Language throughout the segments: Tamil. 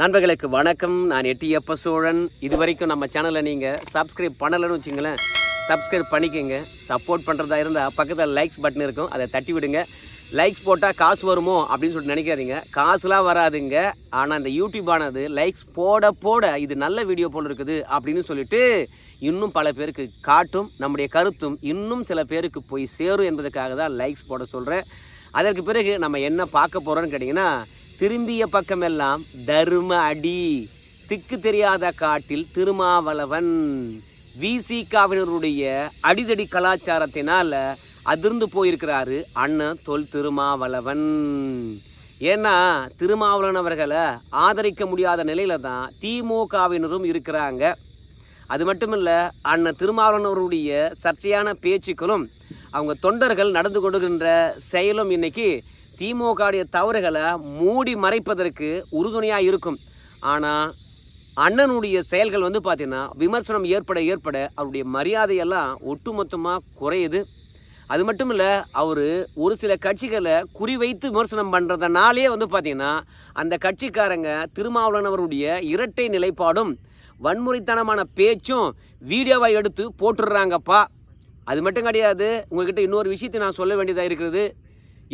நண்பர்களுக்கு வணக்கம். நான் எட்டியப்ப சோழன். இது வரைக்கும் நம்ம சேனலை நீங்கள் சப்ஸ்கிரைப் பண்ணலைன்னு வச்சுங்களேன் சப்ஸ்கிரைப் பண்ணிக்கோங்க. சப்போர்ட் பண்ணுறதா இருந்தால் பக்கத்தில் லைக்ஸ் பட்டன் இருக்கும். அதை தட்டி விடுங்க. லைக்ஸ் போட்டால் காசு வருமோ அப்படின்னு சொல்லிட்டு நினைக்காதீங்க. காசுலாம் வராதுங்க. ஆனால் இந்த யூடியூப் ஆனது லைக்ஸ் போட போட இது நல்ல வீடியோ போல் இருக்குது அப்படின்னு சொல்லிட்டு இன்னும் பல பேருக்கு காட்டும் நம்முடைய கருத்தும் இன்னும் சில பேருக்கு போய் சேரும் என்பதற்காக தான் லைக்ஸ் போட சொல்கிறேன் அதற்கு பிறகு நம்ம என்ன பார்க்க போகிறோன்னு கேட்டிங்கன்னா திரும்பிய பக்கமெல்லாம் தர்ம அடி. திக்கு தெரியாத காட்டில் திருமாவளவன். விசிகாவினருடைய அடிதடி கலாச்சாரத்தினால அதிர்ந்து போயிருக்கிறாரு அண்ணன் தொல் திருமாவளவன். ஏன்னா திருமாவளவன் அவர்களை ஆதரிக்க முடியாத நிலையில தான் திமுகவினரும் இருக்கிறாங்க. அது மட்டும் இல்லை அண்ணன் திருமாவளவன் அவருடைய சர்ச்சையான பேச்சுக்களும் அவங்க தொண்டர்கள் நடந்து கொடுக்கின்ற செயலும் இன்னைக்கு திமுகவுடைய தவறுகளை மூடி மறைப்பதற்கு உறுதுணையாக இருக்கும். ஆனால் அண்ணனுடைய செயல்கள் வந்து பார்த்திங்கன்னா விமர்சனம் ஏற்பட ஏற்பட அவருடைய மரியாதையெல்லாம் ஒட்டுமொத்தமாக குறையுது. அது மட்டும் இல்லை அவர் ஒரு சில கட்சிகளை குறிவைத்து விமர்சனம் பண்ணுறதுனாலே வந்து பார்த்திங்கன்னா அந்த கட்சிக்காரங்க திருமாவளவன் அவருடைய இரட்டை நிலைப்பாடும் வன்முறைத்தனமான பேச்சும் வீடியோவை எடுத்து போட்டுடுறாங்கப்பா. அது மட்டும் கிடையாது உங்ககிட்ட இன்னொரு விஷயத்தை நான் சொல்ல வேண்டியதாக இருக்கிறது.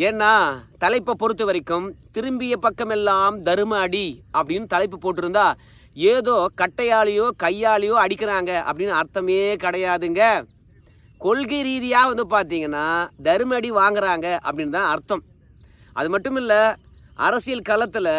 ஏன்னா தலைப்பை பொறுத்த வரைக்கும் திரும்பிய பக்கமெல்லாம் தரும அடி அப்படின்னு தலைப்பு போட்டிருந்தா ஏதோ கட்டையாலேயோ கையாலேயோ அடிக்கிறாங்க அப்படின்னு அர்த்தமே கிடையாதுங்க. கொள்கை ரீதியாக வந்து பார்த்தீங்கன்னா தரும அடி வாங்குறாங்க அப்படின்னு தான் அர்த்தம். அது மட்டும் இல்லை அரசியல் களத்தில்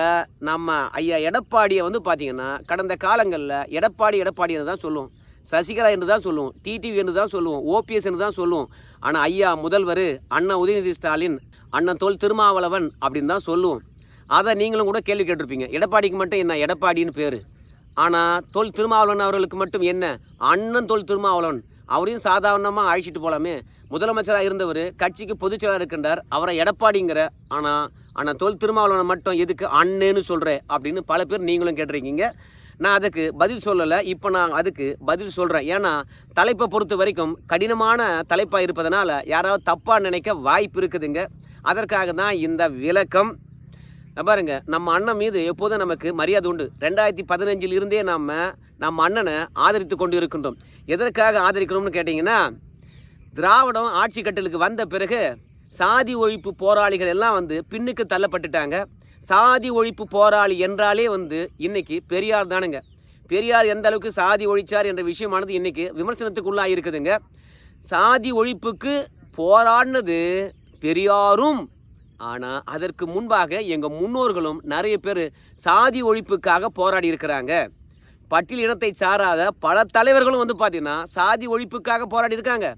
நம்ம ஐயா எடப்பாடியை வந்து பார்த்தீங்கன்னா கடந்த காலங்களில் எடப்பாடி எடப்பாடி என்று தான் சொல்லுவோம். சசிகலா என்று தான் சொல்லுவோம். டிடிவி என்று தான் சொல்லுவோம். ஓபிஎஸ் என்று தான் சொல்லுவோம். ஆனால் ஐயா முதல்வர் அண்ணா உதயநிதி ஸ்டாலின் அண்ணன் தொல் திருமாவளவன் அப்படின்னு தான் சொல்லுவோம். அதை நீங்களும் கூட கேள்வி கேட்டிருப்பீங்க. எடப்பாடிக்கு மட்டும் என்ன எடப்பாடின்னு பேர். ஆனால் தொல் திருமாவளவன் அவர்களுக்கு மட்டும் என்ன? அண்ணன் தொல் திருமாவளவன். அவரையும் சாதாரணமாக அழைச்சிட்டு போகலாமே முதலமைச்சராக இருந்தவர் கட்சிக்கு பொதுச் செயலாளர் இருக்கின்றார். அவரை எடப்பாடிங்கிற ஆனால் ஆனால் தொல் திருமாவளவனை மட்டும் எதுக்கு அண்ணேன்னு சொல்கிறேன் அப்படின்னு பல பேர் நீங்களும் கேட்டிருக்கீங்க. நான் அதுக்கு பதில் சொல்லலை. இப்போ நான் அதுக்கு பதில் சொல்கிறேன் ஏன்னா தலைப்பை பொறுத்த வரைக்கும் கடினமான தலைப்பாக இருப்பதனால் யாராவது தப்பாக நினைக்க வாய்ப்பு இருக்குதுங்க. அதற்காக தான் இந்த விளக்கம். பாருங்க நம்ம அண்ணன் மீது எப்போதும் நமக்கு மரியாதை உண்டு. ரெண்டாயிரத்தி பதினஞ்சில் இருந்தே நாம் நம்ம அண்ணனை ஆதரித்து கொண்டு இருக்கின்றோம் எதற்காக ஆதரிக்கணும்னு கேட்டிங்கன்னா திராவிடம் ஆட்சி கட்டலுக்கு வந்த பிறகு சாதி ஒழிப்பு போராளிகள் எல்லாம் வந்து பின்னுக்கு தள்ளப்பட்டுட்டாங்க. சாதி ஒழிப்பு போராளி என்றாலே வந்து இன்றைக்கி பெரியார் தானுங்க. பெரியார் எந்த அளவுக்கு சாதி ஒழிச்சார் என்ற விஷயமானது இன்றைக்கி விமர்சனத்துக்குள்ளாக இருக்குதுங்க சாதி ஒழிப்புக்கு போராடினது பெரியாரும் ஆனால் அதற்கு முன்பாக எங்கள் முன்னோர்களும் நிறைய பேர் சாதி ஒழிப்புக்காக போராடி இருக்கிறாங்க. பட்டியல் இனத்தை சாராத பல தலைவர்களும் வந்து பார்த்தீங்கன்னா சாதி ஒழிப்புக்காக போராடி இருக்காங்க.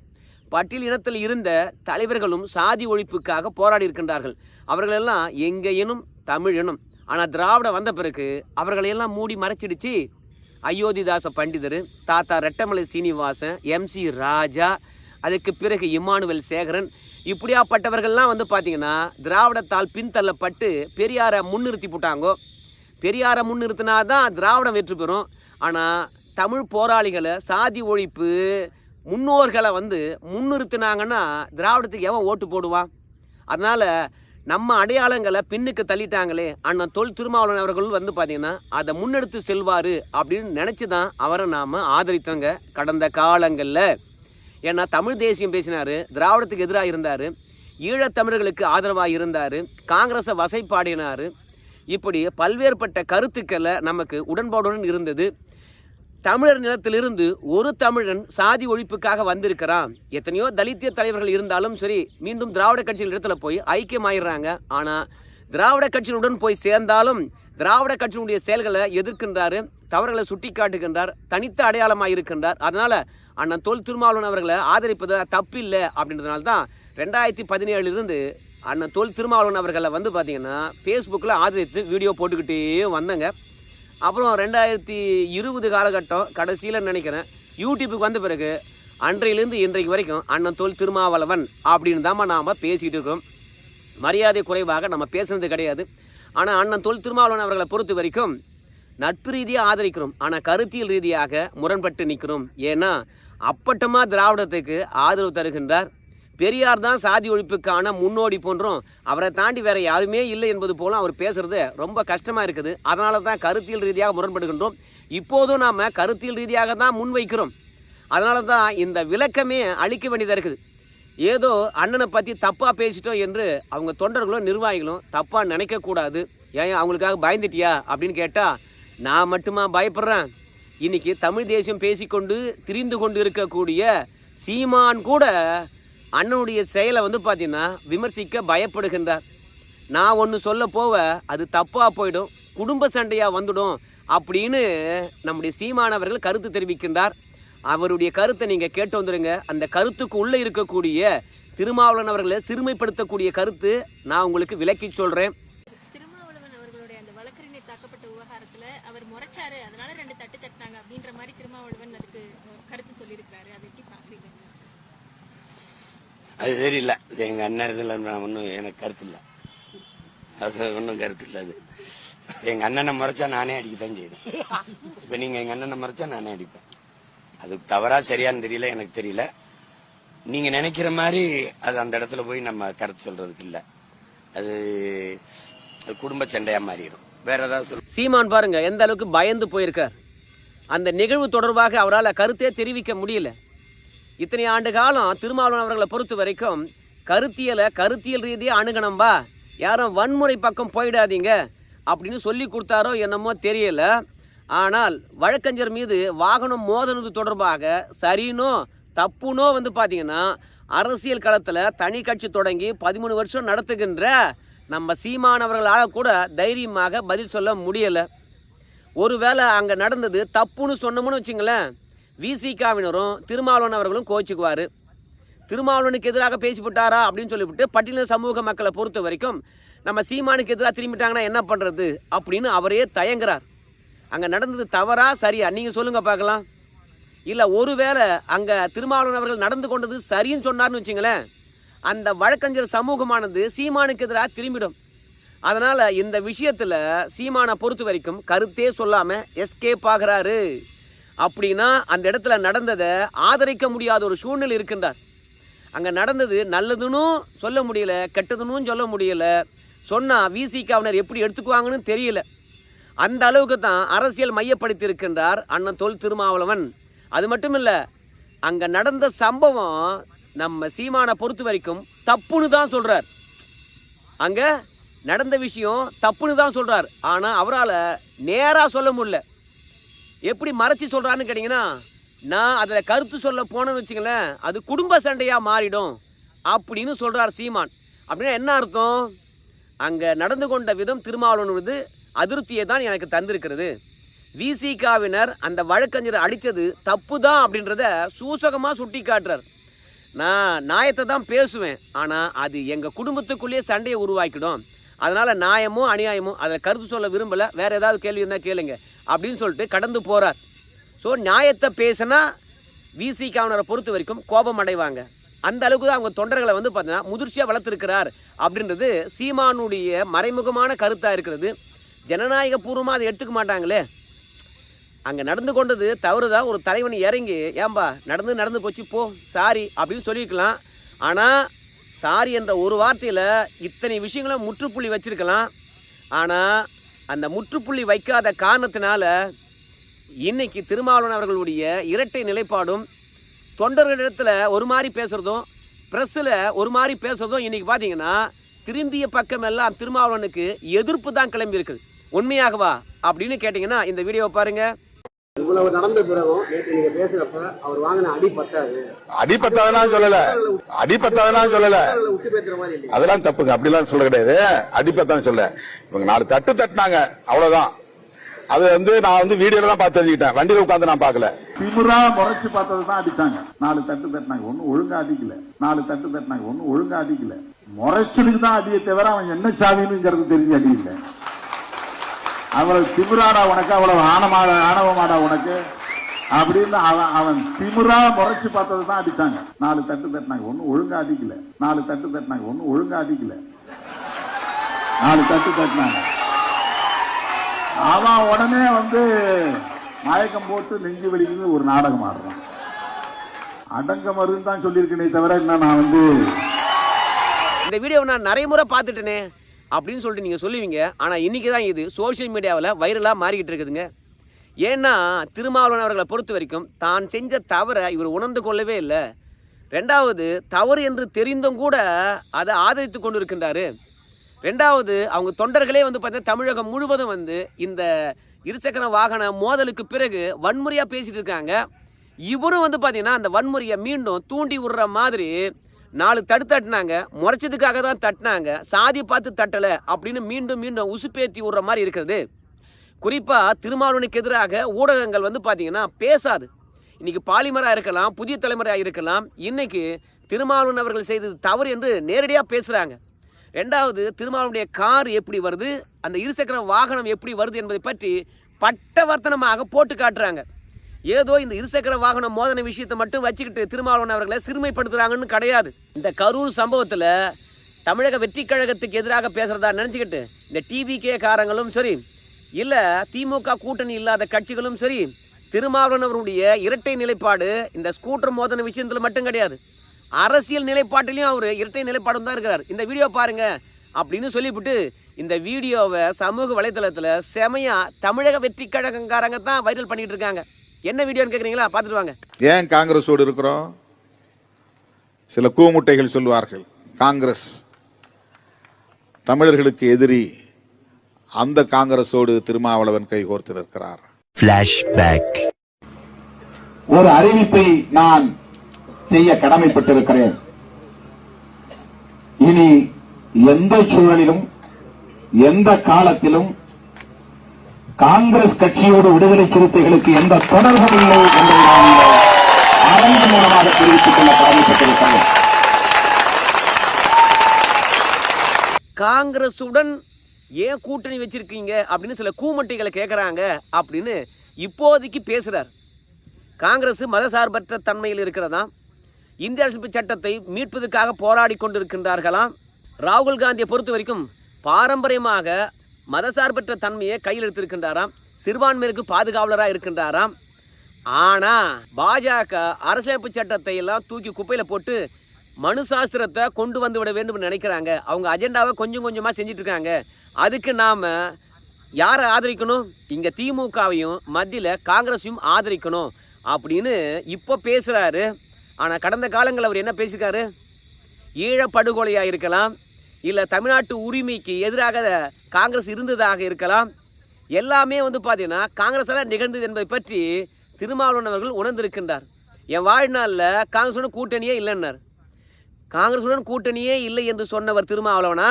பட்டியல் இனத்தில் இருந்த தலைவர்களும் சாதி ஒழிப்புக்காக போராடி இருக்கின்றார்கள். அவர்களெல்லாம் எங்க இனம் தமிழ் இனம். ஆனால் திராவிட வந்த பிறகு அவர்களையெல்லாம் மூடி மறைச்சிடுச்சு. அயோத்திதாச பண்டிதர் தாத்தா ரெட்டமலை சீனிவாசன் எம்சி ராஜா அதுக்கு பிறகு இம்மானுவேல் சேகரன் இப்படியாப்பட்டவர்கள்லாம் வந்து பார்த்தீங்கன்னா திராவிடத்தால் பின்தள்ளப்பட்டு பெரியாரை முன்னிறுத்தி போட்டாங்கோ. பெரியாரை முன்னிறுத்தினா தான் திராவிடம் வெற்றி பெறும். ஆனால் தமிழ் போராளிகளை சாதி ஒழிப்பு முன்னோர்களை வந்து முன்னிறுத்தினாங்கன்னா திராவிடத்துக்கு எவன் ஓட்டு போடுவான்? அதனால் நம்ம அடையாளங்களை பின்னுக்கு தள்ளிட்டாங்களே அண்ணன் தொல் திருமாவளவன் அவர்கள் வந்து பார்த்திங்கன்னா அதை முன்னெடுத்து செல்வார் அப்படின்னு நினச்சி தான் அவரை நாம் ஆதரித்தோங்க. கடந்த காலங்களில் ஏன்னா தமிழ் தேசியம் பேசினார் திராவிடத்துக்கு எதிராக இருந்தார் ஈழத்தமிழர்களுக்கு ஆதரவாக இருந்தார் காங்கிரஸை வசைப்பாடினார். இப்படி பல்வேறுபட்ட கருத்துக்களை நமக்கு உடன்பாடுடன் இருந்தது. தமிழர் நிலத்திலிருந்து ஒரு தமிழன் சாதி ஒழிப்புக்காக வந்திருக்கிறான். எத்தனையோ தலித்திய தலைவர்கள் இருந்தாலும் சரி மீண்டும் திராவிட கட்சிகள் இடத்துல போய் ஐக்கியமாயிடுறாங்க. ஆனால் திராவிட கட்சிகளுடன் போய் சேர்ந்தாலும் திராவிட கட்சியினுடைய செயல்களை எதிர்க்கின்றார் தவறுகளை சுட்டி காட்டுகின்றார் தனித்த அடையாளமாக இருக்கின்றார் அதனால் அண்ணன் தொல் திருமாவளவன் அவர்களை ஆதரிப்பது தப்பில்லை அப்படின்றதுனால தான் ரெண்டாயிரத்தி பதினேழுலேருந்து அண்ணன் தொல் திருமாவளவன் அவர்களை வந்து பார்த்தீங்கன்னா ஃபேஸ்புக்கில் ஆதரித்து வீடியோ போட்டுக்கிட்டே வந்தேங்க. அப்புறம் ரெண்டாயிரத்தி இருபது காலகட்டம் கடைசியில் நினைக்கிறேன். யூடியூப்புக்கு வந்த பிறகு அன்றையிலேருந்து இன்றைக்கு வரைக்கும் அண்ணன் தொல் திருமாவளவன் அப்படின்னு தான் நாம் பேசிக்கிட்டு இருக்கோம். மரியாதை குறைவாக நம்ம பேசுனது கிடையாது. ஆனால் அண்ணன் தொல் திருமாவளவன் அவர்களை பொறுத்த வரைக்கும் நட்பு ரீதியாக ஆதரிக்கிறோம். ஆனால் கருத்தியல் ரீதியாக முரண்பட்டு நிற்கிறோம் ஏன்னா அப்பட்டமாக திராவிடத்துக்கு ஆதரவு தருகின்றார். பெரியார் தான் சாதி ஒழிப்புக்கான முன்னோடி போன்றும் அவரை தாண்டி வேற யாருமே இல்லை என்பது போல அவர் பேசுறது ரொம்ப கஷ்டமாக இருக்குது. அதனால தான் கருத்தியல் ரீதியாக முரண்படுகின்றோம். இப்போதும் நாம் கருத்தியல் ரீதியாக தான் முன்வைக்கிறோம். அதனால தான் இந்த விளக்கமே அழிக்க வேண்டியதாக இருக்குது. ஏதோ அண்ணனை பற்றி தப்பாக பேசிட்டோம் என்று அவங்க தொண்டர்களும் நிர்வாகிகளும் தப்பாக நினைக்கக்கூடாது. ஏன் அவங்களுக்காக பயந்துட்டியா அப்படின்னு கேட்டால் நான் மட்டுமா பயப்படுறேன்? இன்னைக்கு தமிழ் தேசியம் பேசிக்கொண்டு திரிந்து கொண்டு இருக்கக்கூடிய சீமான் கூட அண்ணனுடைய செயலை வந்து பார்த்தீங்கன்னா விமர்சிக்க பயப்படுகின்றார். நான் ஒன்று சொல்ல போவ அது தப்பாக போயிடும் குடும்ப சண்டையாக வந்துடும் அப்படின்னு நம்முடைய சீமானவர்கள் கருத்து தெரிவிக்கின்றார். அவருடைய கருத்தை நீங்கள் கேட்டு வந்துடுங்க அந்த கருத்துக்கு உள்ளே இருக்கக்கூடிய திருமாவளவன் அவர்களை சிறுமைப்படுத்தக்கூடிய கருத்து நான் உங்களுக்கு விளக்கி சொல்கிறேன் திருமாவளவன் அவர்களுடைய அந்த வழக்கறிஞர் தாக்கப்பட்ட விவகாரத்துல அவர் முறைச்சாரு அதனால ரெண்டு தட்டு தட்டினாங்க அப்படின்ற மாதிரி திருமாவளவன் அதுக்கு கருத்து சொல்லியிருக்காரு அதை எப்படி பாக்குறீங்க? அது தெரியல எங்க அண்ணன் இதுல நான் ஒன்றும் எனக்கு கருத்து இல்லை. அது ஒன்றும் கருத்து இல்லை அது. எங்க அண்ணனை முறைச்சா நானே அடிக்கத்தான் செய்யணும் இப்ப நீங்க எங்க அண்ணனை முறைச்சா நானே அடிப்பேன். அது தவறா சரியான்னு தெரியல எனக்கு தெரியல. நீங்க நினைக்கிற மாதிரி அது அந்த இடத்துல போய் நம்ம கருத்து சொல்றதுக்கு இல்ல. அது அது குடும்ப சண்டையா மாறிடும். வேற ஏதாவது சொல்ல. சீமான் பாருங்க எந்த அளவுக்கு பயந்து போயிருக்கார். அந்த நிகழ்வு தொடர்பாக அவரால் கருத்தே தெரிவிக்க முடியல. இத்தனை ஆண்டு காலம் திருமாவளவன் அவர்களை பொறுத்த வரைக்கும் கருத்தியலை கருத்தியல் ரீதியாக அணுகணும்பா யாரும் வன்முறை பக்கம் போயிடாதீங்க அப்படின்னு சொல்லி கொடுத்தாரோ என்னமோ தெரியல. ஆனால் வழக்கறிஞர் மீது வாகனம் மோதனது தொடர்பாக சரினோ தப்புனோ வந்து பார்த்தீங்கன்னா அரசியல் களத்தில் தனி கட்சி தொடங்கி பதிமூணு வருஷம் நடத்துகின்ற நம்ம சீமானவர்களால் கூட தைரியமாக பதில் சொல்ல முடியலை. ஒருவேளை அங்கே நடந்தது தப்புன்னு சொன்னோம்னு வச்சுங்களேன் விசிகாவினரும் திருமாவளவன் அவர்களும் கோச்சிக்குவார் திருமாவளவனுக்கு எதிராக பேசிவிட்டாரா அப்படின்னு சொல்லிவிட்டு பட்டியல சமூக மக்களை பொறுத்த வரைக்கும் நம்ம சீமானுக்கு எதிராக திரும்பிட்டாங்கன்னா என்ன பண்ணுறது அப்படின்னு அவரே தயங்குறார். அங்கே நடந்தது தவறா சரியா? நீங்கள் சொல்லுங்கள் பார்க்கலாம். இல்லை ஒருவேளை அங்கே திருமாவளவன் அவர்கள் நடந்து கொண்டது சரின்னு சொன்னார்னு வச்சுங்களேன் அந்த வழக்கறிஞர் சமூகமானது சீமானுக்கு எதிராக திரும்பிடும். அதனால் இந்த விஷயத்தில் சீமானை பொறுத்த வரைக்கும் கருத்தே சொல்லாமல் எஸ்கேப் ஆகிறாரு. அப்படின்னா அந்த இடத்துல நடந்ததை ஆதரிக்க முடியாத ஒரு சூழ்நிலை இருக்கின்றார். அங்கே நடந்தது நல்லதுன்னு சொல்ல முடியல கெட்டதுன்னு சொல்ல முடியல. சொன்னால் விசிகாவினர் எப்படி எடுத்துக்குவாங்கன்னு தெரியல. அந்த அளவுக்கு தான் அரசியல் மையப்படுத்தி இருக்கின்றார் அண்ணன் தொல் திருமாவளவன். அது மட்டும் இல்லை அங்கே நடந்த சம்பவம் நம்ம சீமானை பொறுத்த வரைக்கும் தப்புன்னு தான் சொல்கிறார் அங்கே நடந்த விஷயம் தப்புன்னு தான் சொல்கிறார் ஆனால் அவரால் நேராக சொல்ல முடியல. எப்படி மறைச்சி சொல்கிறான்னு கேட்டிங்கன்னா நான் அதில் கருத்து சொல்ல போனேன்னு வச்சுங்களேன் அது குடும்ப சண்டையாக மாறிடும் அப்படின்னு சொல்கிறார் சீமான். அப்படின்னா என்ன அர்த்தம்? அங்கே நடந்து கொண்ட விதம் திருமாவளவன் வந்து அதிருப்தியை தான் எனக்கு தந்திருக்கிறது. விசிகாவினர் அந்த வழக்கறிஞரை அடித்தது தப்பு தான் அப்படின்றத சூசகமாக சுட்டி காட்டுறார் நான் நியாயத்தை தான் பேசுவேன். ஆனால் அது எங்கள் குடும்பத்துக்குள்ளேயே சண்டையை உருவாக்கிடும். அதனால் நியாயமும் அநியாயமும் அதில் கருத்து சொல்ல விரும்பலை. வேறு ஏதாவது கேள்வி இருந்தால் கேளுங்க. அப்படின்னு சொல்லிட்டு கடந்து போகிறார் ஸோ நியாயத்தை பேசினா விசிகாவினரை பொறுத்த வரைக்கும் கோபம் அடைவாங்க. அந்த அளவுக்கு தான் அவங்க தொண்டர்களை வந்து பார்த்தீங்கன்னா முதிர்ச்சியாக வளர்த்துருக்கிறார் அப்படின்றது சீமானுடைய மறைமுகமான கருத்தாக இருக்கிறது. ஜனநாயக பூர்வமாக அதை எடுத்துக்க மாட்டாங்களே. அங்கே நடந்து கொண்டது தவறுதான் ஒரு தலைவன் இறங்கி ஏம்பா நடந்து நடந்து போச்சு போ சாரி அப்படின்னு சொல்லியிருக்கலாம். ஆனால் சாரி என்ற ஒரு வார்த்தையில் இத்தனை விஷயங்களும் முற்றுப்புள்ளி வச்சுருக்கலாம். ஆனால் அந்த முற்றுப்புள்ளி வைக்காத காரணத்தினால இன்னைக்கு திருமாவளவன் அவர்களுடைய இரட்டை நிலைப்பாடும் தொண்டர்களிடத்தில் ஒரு மாதிரி பேசுகிறதும் ப்ரெஸ்ஸில் ஒரு மாதிரி பேசுகிறதும் இன்றைக்கி பார்த்தீங்கன்னா திரும்பிய பக்கம் எல்லாம் திருமாவளவனுக்கு எதிர்ப்பு தான் கிளம்பியிருக்கு. உண்மையாகவா? அப்படின்னு கேட்டிங்கன்னா இந்த வீடியோவை பாருங்கள் இவ்வளவு நடந்த பிறகும் நேற்று நீங்க பேசுறப்ப அவர் வாங்கின அடி பத்தாது. சொல்லல. அடிப்பட்டதெல்லாம் சொல்லல. பேசுற மாதிரி இல்லையா. அதெல்லாம் தப்புங்க. அப்படிலாம் சொல்ல கிடையாது. அடிப்பத்தான் சொல்ல இவங்க நாலு தட்டு தட்டினாங்க. அவ்வளவுதான். அது வந்து நான் வந்து வீடியோல தான் பார்த்து தெரிஞ்சுக்கிட்டேன். வண்டியில உட்காந்து நான் பார்க்கல. திமிரா முறைச்சு பார்த்தது தான் அடிச்சாங்க. நாலு தட்டு தட்டினாங்க. ஒன்னும் ஒழுங்கா அடிக்கல. நாலு தட்டு தட்டினாங்க. ஒன்னும் ஒழுங்கா அடிக்கல. முறைச்சதுக்கு தான் அடியை தவிர அவன் என்ன சாவினுங்கிறது தெரிஞ்சு அடி இல்லை. அவ்வளவு திமிராடா உனக்கு அவ்வளவு ஆணமாடா ஆணவமாடா உனக்கு? அப்படின்னு அவன் அவன் திமிரா முறைச்சு பார்த்தது தான் அடித்தாங்க நாலு தட்டு தட்டினாங்க ஒன்னும் ஒழுங்கா அடிக்கல. நாலு தட்டு தட்டினாங்க ஒன்னும் ஒழுங்கா அடிக்கல. நாலு தட்டு தட்டினாங்க. அவன் உடனே வந்து மயக்கம் போட்டு நெஞ்சு வெடிக்கிறது ஒரு நாடகம் ஆடுறான். அடங்க மருந்து தான் சொல்லியிருக்கேனே தவிர என்ன நான் வந்து இந்த வீடியோ நான் நிறைய முறை பார்த்துட்டேனே. அப்படின்னு சொல்லிட்டு நீங்கள் சொல்லுவீங்க. ஆனால் இன்றைக்கி தான் இது சோஷியல் மீடியாவில் வைரலாக மாறிக்கிட்டு இருக்குதுங்க. ஏன்னா திருமாவளவன் அவர்களை பொறுத்த வரைக்கும் தான் செஞ்ச தவறை இவர் உணர்ந்து கொள்ளவே இல்லை. ரெண்டாவது தவறு என்று தெரிந்தும் கூட அதை ஆதரித்து கொண்டு இருக்கின்றாரு ரெண்டாவது அவங்க தொண்டர்களே வந்து பார்த்தீங்கன்னா தமிழகம் முழுவதும் வந்து இந்த இருசக்கர வாகன மோதலுக்கு பிறகு வன்முறையாக பேசிகிட்டு இருக்காங்க. இவரும் வந்து பார்த்திங்கன்னா அந்த வன்முறையை மீண்டும் தூண்டி விடுற மாதிரி நாலு தடு தட்டினாங்க. முறைச்சதுக்காக தான் தட்டினாங்க. சாதி பார்த்து தட்டலை அப்படின்னு மீண்டும் மீண்டும் உசுப்பேத்தி விடுற மாதிரி இருக்கிறது. குறிப்பாக திருமாவளவனுக்கு எதிராக ஊடகங்கள் வந்து பார்த்தீங்கன்னா பேசாது. இன்றைக்கி பாலிமராக இருக்கலாம் புதிய தலைமுறையாக இருக்கலாம். இன்றைக்கி திருமாவளவன் அவர்கள் செய்தது தவறு என்று நேரடியாக பேசுகிறாங்க ரெண்டாவது திருமாவளவனுடைய கார் எப்படி வருது? அந்த இருசக்கர வாகனம் எப்படி வருது என்பதை பற்றி பட்டவர்த்தனமாக போட்டு காட்டுறாங்க. ஏதோ இந்த இருசக்கர வாகன மோதன விஷயத்தை மட்டும் வச்சுக்கிட்டு திருமாவளவன் அவர்களை சிறுமைப்படுத்துகிறாங்கன்னு கிடையாது. இந்த கரூர் சம்பவத்தில் தமிழக வெற்றி கழகத்துக்கு எதிராக பேசுகிறதா நினச்சிக்கிட்டு இந்த டிவிகே காரங்களும் சரி இல்லை திமுக கூட்டணி இல்லாத கட்சிகளும் சரி திருமாவளவன் அவருடைய இரட்டை நிலைப்பாடு இந்த ஸ்கூட்டர் மோதன விஷயத்தில் மட்டும் கிடையாது. அரசியல் நிலைப்பாட்டிலையும் அவர் இரட்டை நிலைப்பாடும் தான் இருக்கிறார். இந்த வீடியோ பாருங்கள் அப்படின்னு சொல்லிவிட்டு இந்த வீடியோவை சமூக வலைதளத்தில் செமையாக தமிழக வெற்றி கழகங்காரங்க தான் வைரல் பண்ணிகிட்டு இருக்காங்க. என்ன வீடியோன்னு கேட்குறீங்களா பார்த்துட்டு வாங்க. ஏன் காங்கிரஸோடு இருக்கிறோம்? சில கூமுட்டைகள் சொல்வார்கள் காங்கிரஸ் தமிழர்களுக்கு எதிரி அந்த காங்கிரஸோடு திருமாவளவன் கைகோர்த்து நிற்கிறார். ஒரு அறிவிப்பை நான் செய்ய கடமைப்பட்டிருக்கிறேன். இனி எந்த சூழலிலும் எந்த காலத்திலும் காங்கிரஸ் கட்சியோடு விடுதலை சிறுத்தைகளுக்கு எந்த தொடர்பும் இல்லை என்பதை நான் அரங்கு மூலமாக தெரிவித்துக் கொள்ள கடமைப்பட்டிருக்கிறேன் காங்கிரஸுடன் ஏன் கூட்டணி வச்சிருக்கீங்க அப்படின்னு சில கூமட்டைகளை கேட்குறாங்க அப்படின்னு இப்போதைக்கு பேசுகிறார் காங்கிரஸ் மதசார்பற்ற தன்மையில் இருக்கிறதாம் இந்திய அரசியல் சட்டத்தை மீட்பதற்காக போராடி கொண்டிருக்கின்றார்களாம் ராகுல் காந்தியை பொறுத்த வரைக்கும் பாரம்பரியமாக மதசார்பற்ற தன்மையை கையில் எடுத்திருக்கின்றாராம். சிறுபான்மையிற்கு பாதுகாவலராக இருக்கின்றாராம். ஆனால் பாஜக அரசமைப்பு சட்டத்தை எல்லாம் தூக்கி குப்பையில் போட்டு மனு சாஸ்திரத்தை கொண்டு வந்து விட வேண்டும் நினைக்கிறாங்க. அவங்க அஜெண்டாவை கொஞ்சம் கொஞ்சமாக செஞ்சுட்டு இருக்காங்க அதுக்கு நாம் யாரை ஆதரிக்கணும்? இங்கே திமுகவையும் மத்தியில் காங்கிரஸையும் ஆதரிக்கணும் அப்படின்னு இப்போ பேசுகிறாரு ஆனால் கடந்த காலங்களில் அவர் என்ன பேசியிருக்காரு? ஈழப்படுகொலையாக இருக்கலாம் இல்லை தமிழ்நாட்டு உரிமைக்கு எதிராக காங்கிரஸ் இருந்ததாக இருக்கலாம். எல்லாமே வந்து பார்த்தீங்கன்னா காங்கிரஸால் நிகழ்ந்தது என்பதை பற்றி திருமாவளவன் அவர்கள் உணர்ந்திருக்கின்றார். என் வாழ்நாளில் காங்கிரஸுடன் கூட்டணியே இல்லைன்னார். காங்கிரஸுடன் கூட்டணியே இல்லை என்று சொன்னவர் திருமாவளவனா?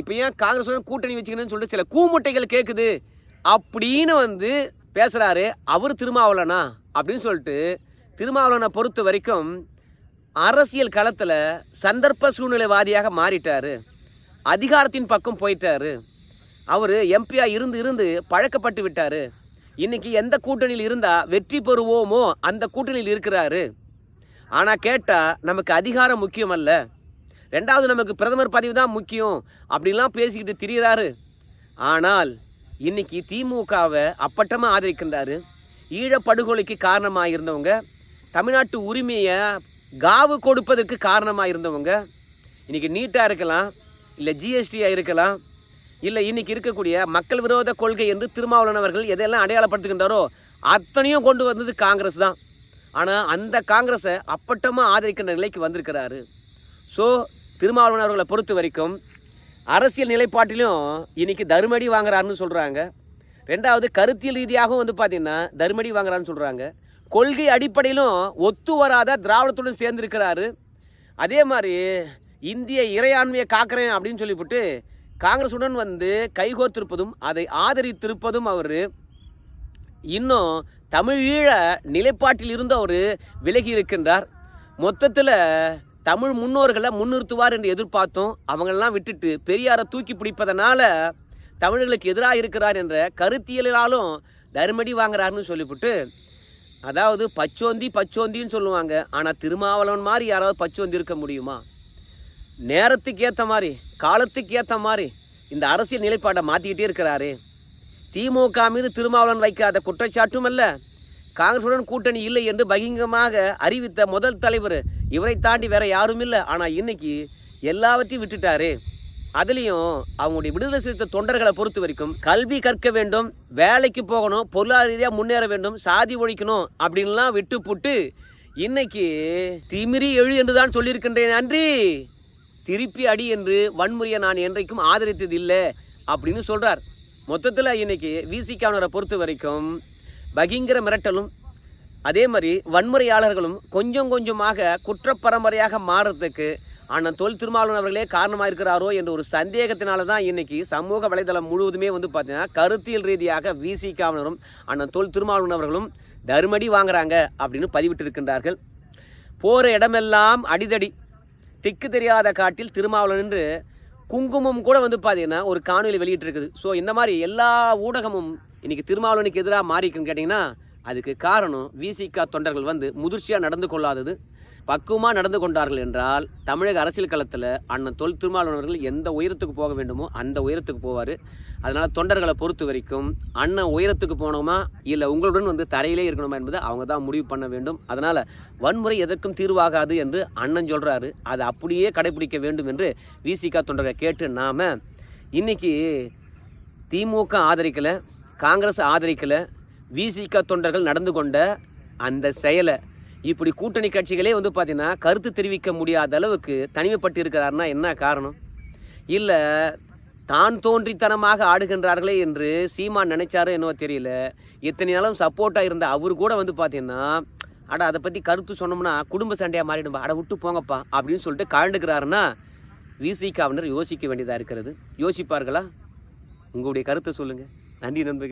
இப்போ ஏன் காங்கிரஸுடன் கூட்டணி வச்சுக்கணும்னு சொல்லிட்டு சில கூமுட்டைகள் கேட்குது அப்படின்னு வந்து பேசுகிறாரு அவர் திருமாவளவனா? அப்படின்னு சொல்லிட்டு திருமாவளவனை பொறுத்த வரைக்கும் அரசியல் களத்தில் சந்தர்ப்ப சூழ்நிலைவாதியாக மாறிட்டார். அதிகாரத்தின் பக்கம் போயிட்டாரு. அவர் எம்பியாக இருந்து இருந்து பழக்கப்பட்டு விட்டார். இன்றைக்கி எந்த கூட்டணியில் இருந்தால் வெற்றி பெறுவோமோ அந்த கூட்டணியில் இருக்கிறாரு. ஆனால் கேட்டால் நமக்கு அதிகாரம் முக்கியம் அல்ல ரெண்டாவது நமக்கு பிரதமர் பதவி தான் முக்கியம் அப்படிலாம் பேசிக்கிட்டு திரியிறாரு. ஆனால் இன்னைக்கு திமுகவை அப்பட்டமாக ஆதரிக்கின்றாரு. ஈழப்படுகொலைக்கு காரணமாக இருந்தவங்க தமிழ்நாட்டு உரிமையை காவு கொடுப்பதற்கு காரணமாக இருந்தவங்க. இன்றைக்கி நீட்டாக இருக்கலாம் இல்லை ஜிஎஸ்டியாக இருக்கலாம் இல்லை இன்னைக்கு இருக்கக்கூடிய மக்கள் விரோத கொள்கை என்று திருமாவளவன் எதையெல்லாம் அடையாளப்படுத்துகின்றாரோ அத்தனையும் கொண்டு வந்தது காங்கிரஸ் தான். ஆனால் அந்த காங்கிரஸை அப்பட்டமாக ஆதரிக்கின்ற நிலைக்கு வந்திருக்கிறாரு. ஸோ திருமாவளவன் அவர்களை பொறுத்த வரைக்கும் அரசியல் நிலைப்பாட்டிலும் இன்னைக்கு தருமடி வாங்குறாருன்னு சொல்கிறாங்க ரெண்டாவது கருத்தியல் ரீதியாகவும் வந்து பார்த்திங்கன்னா தருமடி வாங்குறான்னு சொல்கிறாங்க கொள்கை அடிப்படையிலும் ஒத்து வராத திராவிடத்துடன் சேர்ந்திருக்கிறாரு. அதே மாதிரி இந்திய இறையாண்மையை காக்கிறேன் அப்படின்னு சொல்லிவிட்டு காங்கிரஸுடன் வந்து கைகோர்த்திருப்பதும் அதை ஆதரித்திருப்பதும் அவர். இன்னும் தமிழீழ நிலைப்பாட்டில் இருந்து அவர் விலகி இருக்கின்றார். மொத்தத்தில் தமிழ் முன்னோர்களை முன்னிறுத்துவார் என்று எதிர்பார்த்தோம். அவங்களெல்லாம் விட்டுட்டு பெரியாரை தூக்கி பிடிப்பதனால தமிழர்களுக்கு எதிராக இருக்கிறார் என்ற கருத்தியலாலும் தருமடி வாங்குறாருன்னு சொல்லிவிட்டு அதாவது பச்சோந்தி பச்சோந்தின்னு சொல்லுவாங்க. ஆனால் திருமாவளவன் மாதிரி யாராவது பச்சோந்தி இருக்க முடியுமா? நேரத்துக்கு ஏற்ற மாதிரி காலத்துக்கு ஏற்ற மாதிரி இந்த அரசியல் நிலைப்பாட்டை மாற்றிக்கிட்டே இருக்கிறாரு. திமுக மீது திருமாவளவன் வைக்காத குற்றச்சாட்டும் அல்ல. காங்கிரசுடன் கூட்டணி இல்லை என்று பகிங்கமாக அறிவித்த முதல் தலைவர் இவரை தாண்டி வேற யாரும் இல்லை. ஆனால் இன்னைக்கு எல்லாவற்றையும் விட்டுட்டாரு. அதுலேயும் அவங்களுடைய விடுதலை சிறுத்தை தொண்டர்களை பொறுத்த வரைக்கும் கல்வி கற்க வேண்டும் வேலைக்கு போகணும் பொருளாதார ரீதியாக முன்னேற வேண்டும் சாதி ஒழிக்கணும் அப்படின்லாம் விட்டு புட்டு இன்னைக்கு திமிரி எழு என்றுதான் சொல்லியிருக்கின்றேன். நன்றி! திருப்பி அடி என்று வன்முறையை நான் என்றைக்கும் ஆதரித்தது இல்லை அப்படின்னு சொல்கிறார் மொத்தத்தில் இன்னைக்கு விசிகானரை பொறுத்த வரைக்கும் பகிங்கிற மிரட்டலும் அதே மாதிரி வன்முறையாளர்களும் கொஞ்சம் கொஞ்சமாக குற்றப்பரம்பரையாக மாறுறதுக்கு அண்ணன் தொல் திருமாவளவன் அவர்களே காரணமாக இருக்கிறாரோ என்ற ஒரு சந்தேகத்தினால தான் இன்னைக்கு சமூக வலைதளம் முழுவதுமே வந்து பார்த்தீங்கன்னா கருத்தியல் ரீதியாக விசிகாவினரும் அண்ணன் தொல் திருமாவளவன் அவர்களும் தருமடி வாங்குறாங்க அப்படின்னு பதிவிட்டிருக்கின்றார்கள். போகிற இடமெல்லாம் அடிதடி. திக்கு தெரியாத காட்டில் திருமாவளவன் என்று குங்குமம் கூட வந்து பார்த்தீங்கன்னா ஒரு காணொலி வெளியிட்டிருக்குது. ஸோ இந்த மாதிரி எல்லா ஊடகமும் இன்னைக்கு திருமாவளவனுக்கு எதிராக மாறிக்குன்னு கேட்டிங்கன்னா அதுக்கு காரணம் விசிகா தொண்டர்கள் வந்து முதிர்ச்சியாக நடந்து கொள்ளாதது. பக்குவமாக நடந்து கொண்டார்கள் என்றால் தமிழக அரசியல் களத்தில் அண்ணன் தொல் திருமாவளவர்கள் எந்த உயரத்துக்கு போக வேண்டுமோ அந்த உயரத்துக்கு போவார். அதனால் தொண்டர்களை பொறுத்த வரைக்கும் அண்ணன் உயரத்துக்கு போனோமா இல்லை உங்களுடன் வந்து தரையிலே இருக்கணுமா என்பதை அவங்க தான் முடிவு பண்ண வேண்டும். அதனால் வன்முறை எதற்கும் தீர்வாகாது என்று அண்ணன் சொல்கிறாரு அதை அப்படியே கடைபிடிக்க வேண்டும் என்று விசிகா தொண்டரை கேட்டு நாம் இன்னைக்கு திமுக ஆதரிக்கலை காங்கிரஸ் ஆதரிக்கலை விசிக தொண்டர்கள் நடந்து கொண்ட அந்த செயலை இப்படி கூட்டணி கட்சிகளே வந்து பார்த்திங்கன்னா கருத்து தெரிவிக்க முடியாத அளவுக்கு தனிமைப்பட்டு இருக்கிறாருன்னா என்ன காரணம்? இல்லை தான் தோன்றித்தனமாக ஆடுகின்றார்களே என்று சீமான் நினைச்சாரோ என்னவோ தெரியல. இத்தனை நாளும் சப்போர்ட்டாக இருந்த அவர் கூட வந்து பார்த்தீங்கன்னா அட அதை பற்றி கருத்து சொன்னோம்னா குடும்ப சண்டையாக மாறிடும்பா அட விட்டு போங்கப்பா அப்படின்னு சொல்லிட்டு கழண்டுக்கிறாருன்னா விசிகாவினர் யோசிக்க வேண்டியதாக இருக்கிறது. யோசிப்பார்களா? உங்களுடைய கருத்தை சொல்லுங்கள் நன்றி நண்பர்கள்.